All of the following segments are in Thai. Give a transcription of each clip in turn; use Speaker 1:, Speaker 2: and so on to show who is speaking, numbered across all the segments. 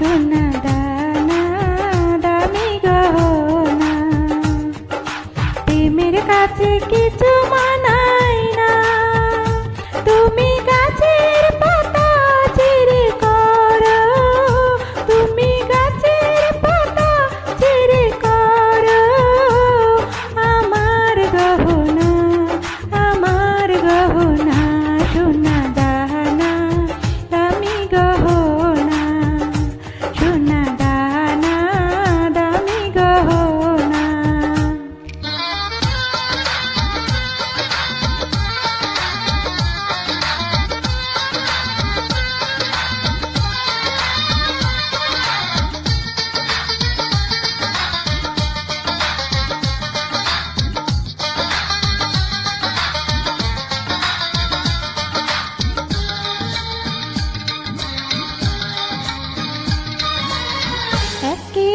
Speaker 1: শোনা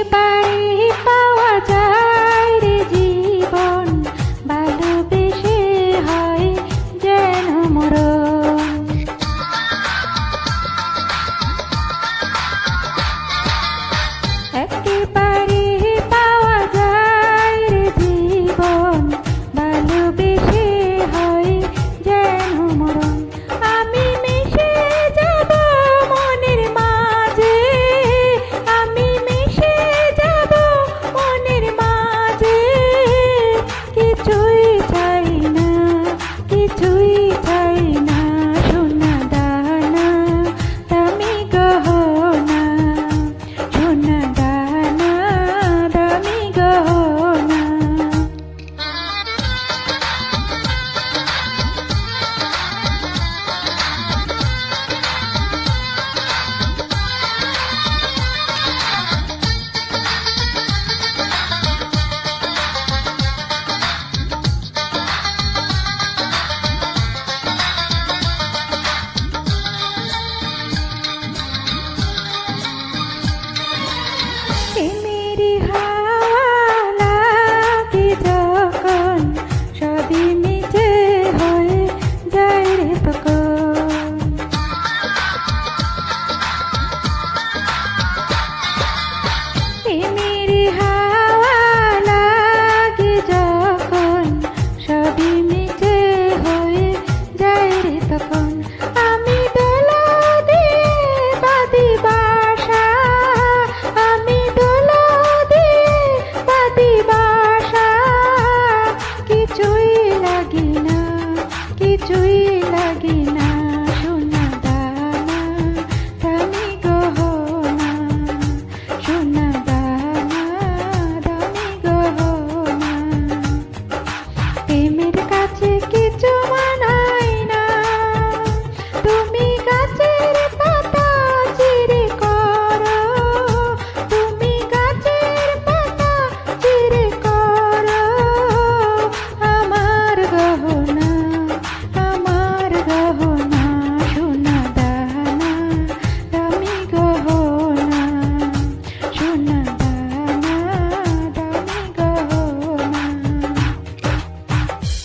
Speaker 1: ไปป้าว่าจะ প্রেমের কাছে কে